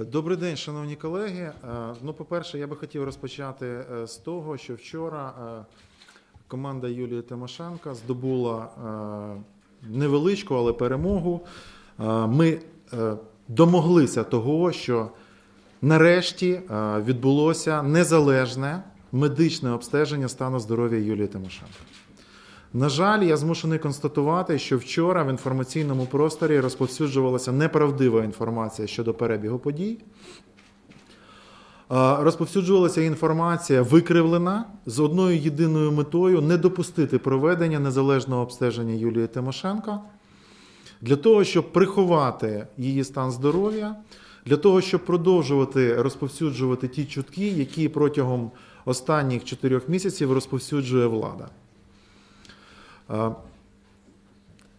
Добрий день, шановні колеги. Е, Ну, по-перше, я би хотів розпочати е, з того, що вчора е, команда Юлії Тимошенко здобула невеличку, але перемогу. Ми домоглися того, що нарешті відбулося незалежне медичне обстеження стану здоров'я Юлії Тимошенко. На жаль, я змушений констатувати, що вчора в інформаційному просторі розповсюджувалася неправдива інформація щодо перебігу подій. Розповсюджувалася інформація викривлена з одною єдиною метою не допустити проведення незалежного обстеження Юлії Тимошенко для того, щоб приховати її стан здоров'я, для того, щоб продовжувати розповсюджувати ті чутки, які протягом останніх чотирьох місяців розповсюджує влада. Е,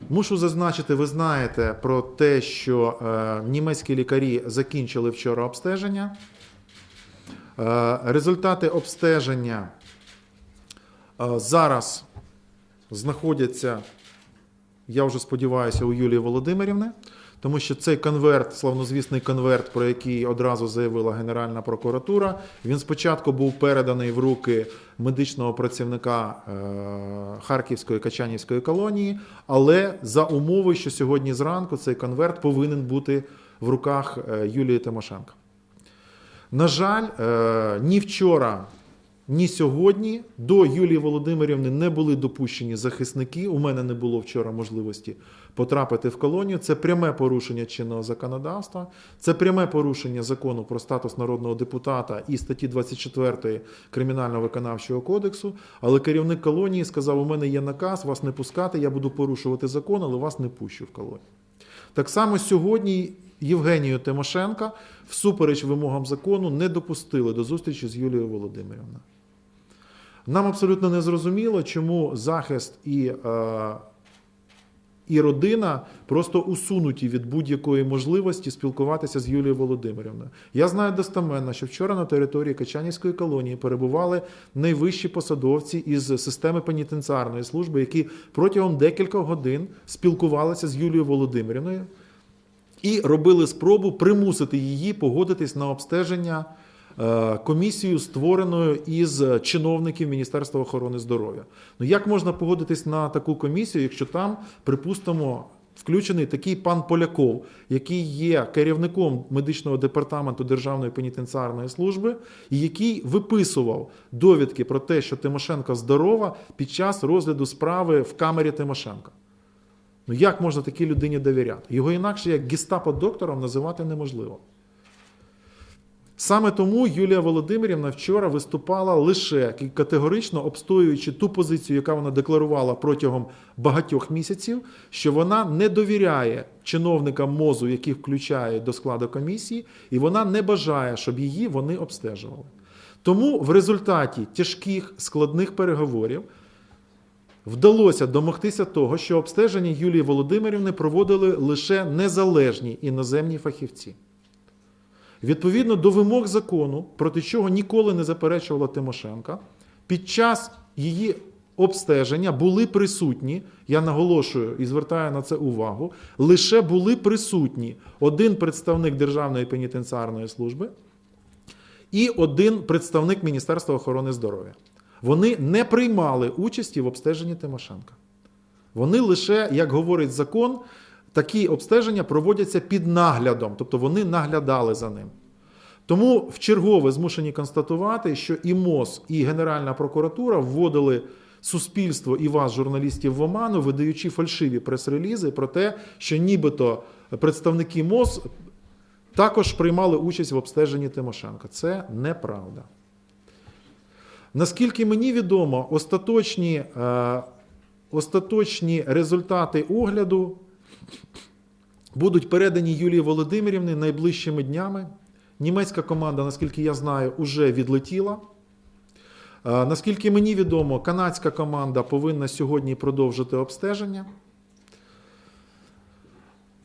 Мушу зазначити, ви знаєте про те, що е, німецькі лікарі закінчили вчора обстеження. Е, результати обстеження зараз знаходяться, я вже сподіваюся, у Юлії Володимирівни, тому що цей конверт, славнозвісний конверт, про який одразу заявила Генеральна прокуратура, він спочатку був переданий в руки медичного працівника е, Харківської Качанівської колонії, але за умови, що сьогодні зранку цей конверт повинен бути в руках е, Юлії Тимошенко. На жаль, е, ні вчора, ні сьогодні до Юлії Володимирівни не були допущені захисники. У мене не було вчора можливості потрапити в колонію. Це пряме порушення чинного законодавства, це пряме порушення закону про статус народного депутата і статті 24 Кримінального виконавчого кодексу. Але керівник колонії сказав: у мене є наказ вас не пускати, я буду порушувати закон, але вас не пущу в колонію. Так само сьогодні Євгенію Тимошенка, всупереч вимогам закону, не допустили до зустрічі з Юлією Володимирівною. Нам абсолютно не зрозуміло, чому захист і, е, і родина просто усунуті від будь-якої можливості спілкуватися з Юлією Володимирівною. Я знаю достеменно, що вчора на території Качанівської колонії перебували найвищі посадовці із системи пенітенціарної служби, які протягом декількох годин спілкувалися з Юлією Володимирівною і робили спробу примусити її погодитись на обстеження е, комісією, створеною із чиновників Міністерства охорони здоров'я. Ну як можна погодитись на таку комісію, якщо там, припустимо, включений такий пан Поляков, який є керівником медичного департаменту Державної пенітенціарної служби, і який виписував довідки про те, що Тимошенко здорова під час розгляду справи в камері Тимошенка. Ну як можна такій людині довіряти? Його інакше як гестапо доктором називати неможливо. Саме тому Юлія Володимирівна вчора виступала лише категорично обстоюючи ту позицію, яка вона декларувала протягом багатьох місяців, що вона не довіряє чиновникам МОЗу, яких включає до складу комісії, і вона не бажає, щоб її вони обстежували. Тому в результаті тяжких складних переговорів вдалося домогтися того, що обстеження Юлії Володимирівни проводили лише незалежні іноземні фахівці. Відповідно до вимог закону, проти чого ніколи не заперечувала Тимошенка, під час її обстеження були присутні, я наголошую і звертаю на це увагу, лише були присутні один представник Державної пенітенціарної служби і один представник Міністерства охорони здоров'я. Вони не приймали участі в обстеженні Тимошенка. Вони лише, як говорить закон, такі обстеження проводяться під наглядом, тобто вони наглядали за ним. Тому в чергове змушені констатувати, що і МОЗ, і Генеральна прокуратура вводили суспільство і вас, журналістів, в оману, видаючи фальшиві прес-релізи про те, що нібито представники МОЗ також приймали участь в обстеженні Тимошенка. Це неправда. Наскільки мені відомо, остаточні, е, остаточні результати огляду будуть передані Юлії Володимирівні найближчими днями. Німецька команда, наскільки я знаю, вже відлетіла. Е, Наскільки мені відомо, канадська команда повинна сьогодні продовжити обстеження.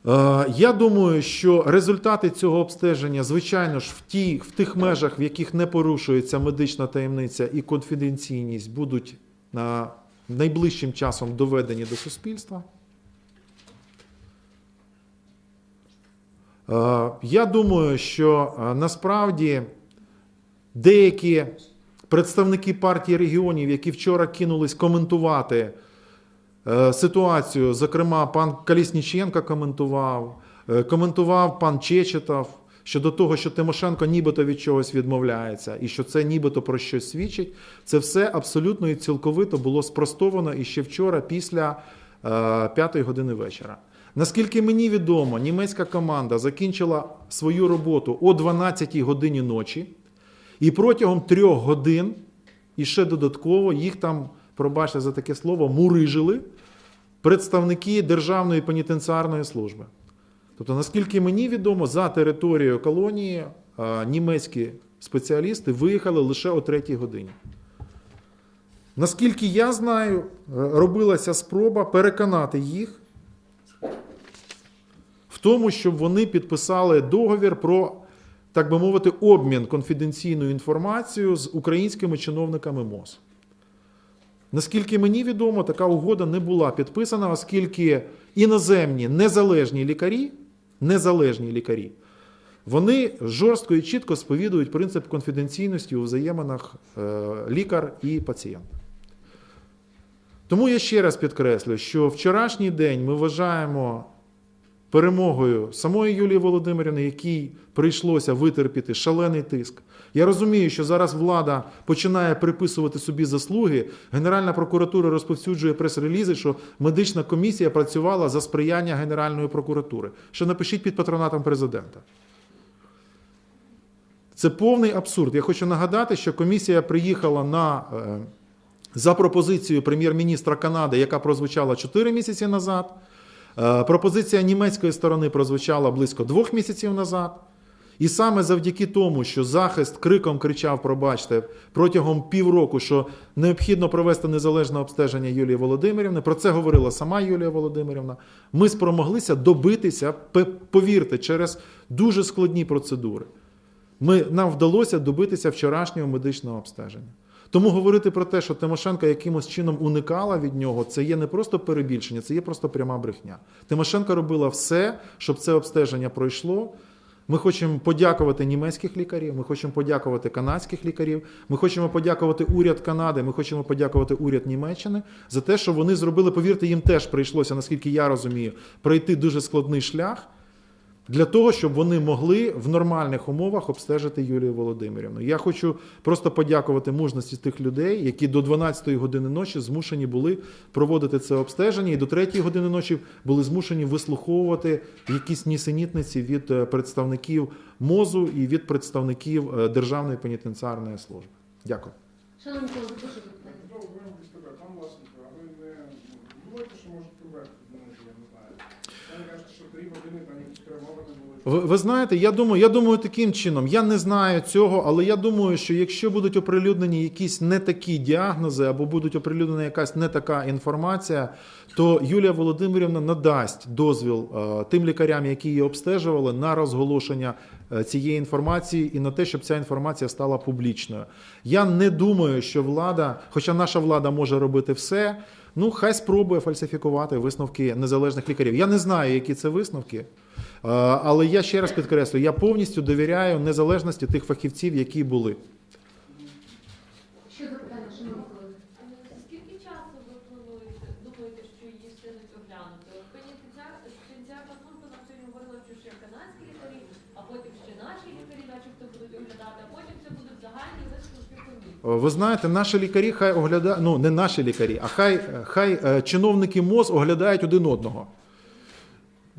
Е, Я думаю, що результати цього обстеження, звичайно ж, в, ті, в тих межах, в яких не порушується медична таємниця і конфіденційність, будуть е, найближчим часом доведені до суспільства. Я думаю, що е, насправді деякі представники партії регіонів, які вчора кинулись коментувати е, ситуацію, зокрема, пан Калісніченко коментував, е, коментував пан Чечетов щодо того, що Тимошенко нібито від чогось відмовляється, і що це нібито про щось свідчить. Це все абсолютно і цілковито було спростовано і ще вчора, після е, п'ятої години вечора. Наскільки мені відомо, німецька команда закінчила свою роботу о 12 годині ночі, і протягом трьох годин, і ще додатково, їх там, пробачте за таке слово, мурижили представники Державної пенітенціарної служби. Тобто, наскільки мені відомо, за територією колонії а, німецькі спеціалісти виїхали лише о третій годині. Наскільки я знаю, е, робилася спроба переконати їх тому, щоб вони підписали договір про, так би мовити, обмін конфіденційною інформацією з українськими чиновниками МОЗ. Наскільки мені відомо, така угода не була підписана, оскільки іноземні незалежні лікарі, незалежні лікарі, вони жорстко і чітко сповідують принцип конфіденційності у взаєминах е, лікар і пацієнт. Тому я ще раз підкреслю, що вчорашній день ми вважаємо перемогою самої Юлії Володимирівни, якій прийшлося витерпіти шалений тиск. Я розумію, що зараз влада починає приписувати собі заслуги. Генеральна прокуратура розповсюджує прес-релізи, що медична комісія працювала за сприяння Генеральної прокуратури. Що напишіть під патронатом президента. Це повний абсурд. Я хочу нагадати, що комісія приїхала на е, за пропозицією прем'єр-міністра Канади, яка прозвучала 4 місяці назад. Е, Пропозиція німецької сторони прозвучала близько двох місяців назад. І саме завдяки тому, що захист криком кричав, пробачте, протягом півроку, що необхідно провести незалежне обстеження Юлії Володимирівни, про це говорила сама Юлія Володимирівна. Ми спромоглися добитися, повірте, через дуже складні процедури. Ми, нам вдалося добитися вчорашнього медичного обстеження. Тому говорити про те, що Тимошенко якимось чином уникала від нього, це є не просто перебільшення, це є просто пряма брехня. Тимошенко робила все, щоб це обстеження пройшло. Ми хочемо подякувати німецьких лікарів, ми хочемо подякувати канадських лікарів, ми хочемо подякувати уряд Канади, ми хочемо подякувати уряд Німеччини за те, що вони зробили, повірте, їм теж прийшлося, наскільки я розумію, пройти дуже складний шлях для того, щоб вони могли в нормальних умовах обстежити Юлію Володимирівну. Я хочу просто подякувати мужності тих людей, які до 12-ї години ночі змушені були проводити це обстеження, і до 3-ї години ночі були змушені вислуховувати якісь нісенітниці від е, представників МОЗу і від представників е, Державної пенітенціарної служби. Дякую. Шановні колеги, прошу запитання. Знову виробити себе, пан Власенко, а ви не думаєте, що можуть провести, думаєте, я не знаю. Вони кажуть, що три години там якісь перемовини були. Ви, ви знаєте, я думаю, я думаю таким чином. Я не знаю цього, але я думаю, що якщо будуть оприлюднені якісь не такі діагнози або будуть оприлюднена якась не така інформація, то Юлія Володимирівна надасть дозвіл е, тим лікарям, які її обстежували, на розголошення е, цієї інформації і на те, щоб ця інформація стала публічною. Я не думаю, що влада, хоча наша влада може робити все. Ну, хай спробує фальсифікувати висновки незалежних лікарів. Я не знаю, які це висновки. Е, Але я ще раз підкреслю, я повністю довіряю незалежності тих фахівців, які були. Ще запитання, шановні колеги. Скільки часу ви плануєте, думаєте, що її встигнуть оглянути? От Пенітенціар- Пенітенціарна служба нам сьогодні говорила, що ще канадські лікарі, а потім ще наші лікарі, начебто будуть оглядати, а потім це будуть загальні висновки комісії. Е, Ви знаєте, наші лікарі хай оглядають, ну не наші лікарі, а хай, хай е, чиновники МОЗ оглядають один одного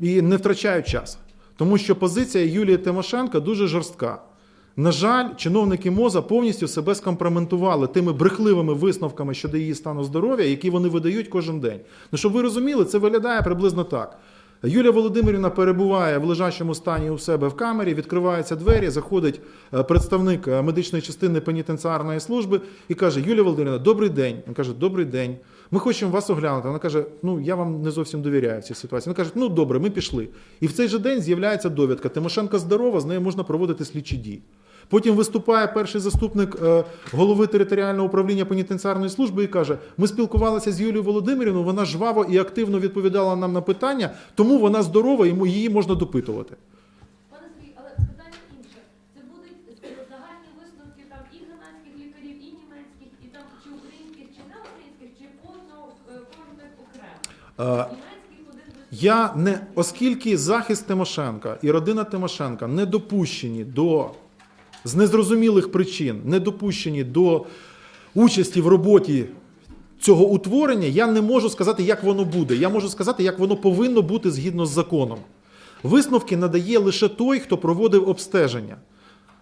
і не втрачають час. Тому що позиція Юлії Тимошенко дуже жорстка. На жаль, чиновники МОЗа повністю себе скомпроментували тими брехливими висновками щодо її стану здоров'я, які вони видають кожен день. Ну, щоб ви розуміли, це виглядає приблизно так. Юлія Володимирівна перебуває в лежачому стані у себе в камері, відкриваються двері, заходить е, представник е, медичної частини пенітенціарної служби і каже: Юлія Володимирівна, добрий день. Він каже, добрий день. Ми хочемо вас оглянути. Вона каже: Ну я вам не зовсім довіряю в цій ситуації. Він каже, ну добре, ми пішли. І в цей же день з'являється довідка. Тимошенко здорова, з нею можна проводити слідчі дії. Потім виступає перший заступник е, голови територіального управління пенітенціарної служби і каже: Ми спілкувалися з Юлією Володимирівною, вона жваво і активно відповідала нам на питання, тому вона здорова і її можна допитувати. Пане Сергій, але питання інше. Це будуть е, загальні висновки там і канадських лікарів, і німецьких, і там чи українських, чи не українських, чи кожного е, окремо. Я не оскільки захист Тимошенка і родина Тимошенка не допущені до з незрозумілих причин, не допущені до участі в роботі цього утворення, я не можу сказати, як воно буде. Я можу сказати, як воно повинно бути згідно з законом. Висновки надає лише той, хто проводив обстеження.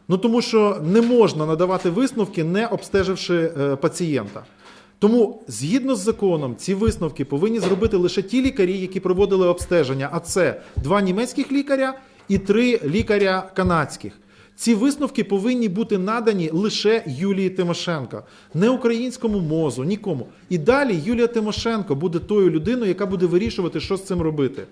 Ну тому що не можна надавати висновки, не обстеживши е, пацієнта. Тому, згідно з законом, ці висновки повинні зробити лише ті лікарі, які проводили обстеження. А це два німецьких лікаря і три лікаря канадських. Ці висновки повинні бути надані лише Юлії Тимошенко, не українському мозу, нікому. І далі Юлія Тимошенко буде тою людиною, яка буде вирішувати, що з цим робити.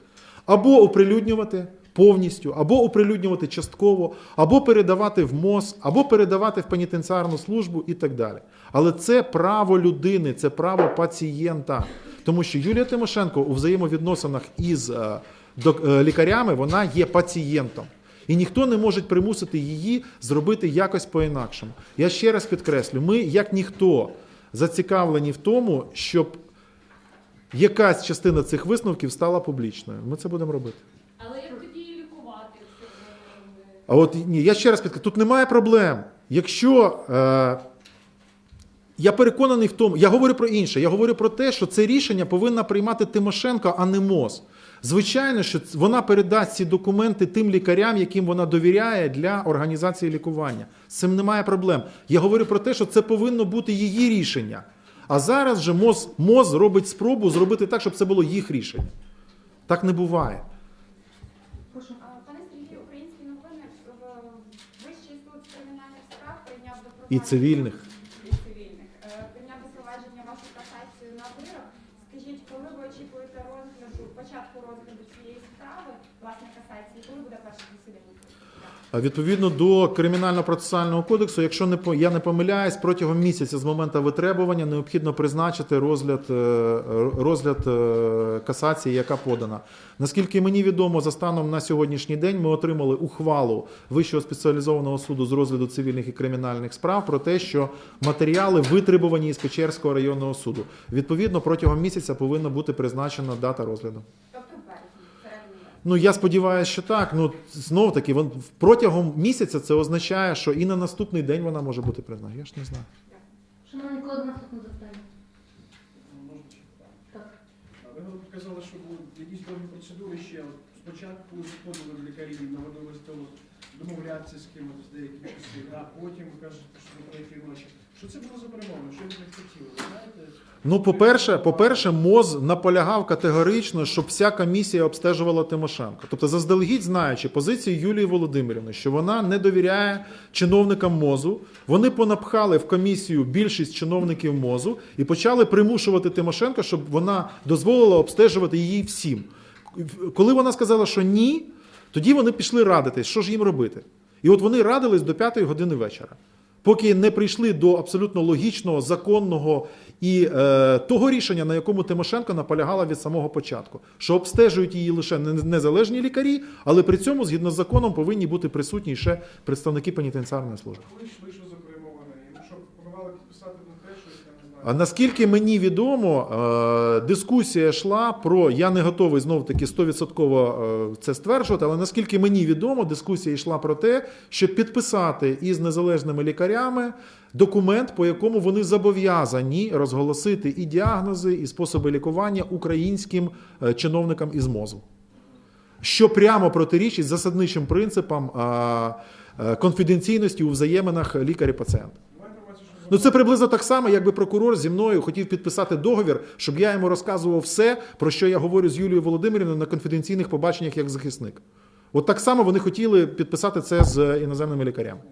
Або оприлюднювати повністю, або оприлюднювати частково, або передавати в МОЗ, або передавати в пенітенціарну службу і так далі. Але це право людини, це право пацієнта. Тому що Юлія Тимошенко у взаємовідносинах із е, е, лікарями вона є пацієнтом. І ніхто не може примусити її зробити якось по-інакшому. Я ще раз підкреслю: ми, як ніхто, зацікавлені в тому, щоб якась частина цих висновків стала публічною. Ми це будемо робити. Але як тоді її лікувати, А от ні, я ще раз підкреслю, тут немає проблем. Якщо е, я переконаний в тому, я говорю про інше, я говорю про те, що це рішення повинна приймати Тимошенко, а не МОЗ. Звичайно, що вона передасть ці документи тим лікарям, яким вона довіряє для організації лікування. З цим немає проблем. Я говорю про те, що це повинно бути її рішення. А зараз же МОЗ, МОЗ робить спробу зробити так, щоб це було їх рішення. Так не буває. Прошу. А, Пане Сергію, українські новини в Вищий суд кримінальних справ прийняв до і цивільних е, прийняв до провадження вашу касацію на вирок. Скажіть, коли ви очікуєте розгляду, початку розгляду цієї справи, власне касації, коли буде перше засідання? А Відповідно до кримінально-процесуального кодексу, якщо не я не помиляюсь, протягом місяця з моменту витребування необхідно призначити розгляд, е, розгляд е, касації, яка подана. Наскільки мені відомо, за станом на сьогоднішній день ми отримали ухвалу Вищого спеціалізованого суду з розгляду цивільних і кримінальних справ про те, що матеріали витребувані із Печерського районного суду. Відповідно, протягом місяця повинна бути призначена дата розгляду. Тобто в березні, середині березня. Ну я сподіваюся, що так. Ну знов таки, вон протягом місяця це означає, що і на наступний день вона може бути признана. Я ж не знаю. Шановні коли наступне запитання. Так? Так. А Ви говорите, казали, що були якісь довгі процедури ще. Спочатку заходили в лікарі, наводились до домовлятися з кимось з деяких часів, а потім ви кажете, що до третьої ночі. Що це було за перемовини? Що ви не хотіли? Знаєте? Ну, по-перше, по-перше, МОЗ наполягав категорично, щоб вся комісія обстежувала Тимошенко. Тобто, заздалегідь знаючи позицію Юлії Володимирівни, що вона не довіряє чиновникам МОЗу, вони понапхали в комісію більшість чиновників МОЗу і почали примушувати Тимошенко, щоб вона дозволила обстежувати її всім. Коли вона сказала, що ні, тоді вони пішли радитись, що ж їм робити. І от вони радились до п'ятої години вечора. Поки не прийшли до абсолютно логічного, законного і е, того рішення, на якому Тимошенко наполягала від самого початку, що обстежують її лише незалежні лікарі, але при цьому, згідно з законом, повинні бути присутні ще представники пенітенціарної служби. Коли йшли, що за перемовини? І що пропонували підписати на те, щось, я не знаю. А наскільки мені відомо, е, дискусія йшла про я не готовий знов таки 100% е, це стверджувати, але наскільки мені відомо, дискусія йшла про те, щоб підписати із незалежними лікарями документ, по якому вони зобов'язані розголосити і діагнози, і способи лікування українським е, чиновникам із МОЗу. Що прямо протирічить засадничим принципам е, конфіденційності у взаєминах лікар-пацієнт. Ну це приблизно так само, якби прокурор зі мною хотів підписати договір, щоб я йому розказував все, про що я говорю з Юлією Володимирівною на конфіденційних побаченнях як захисник. От так само вони хотіли підписати це з іноземними лікарями.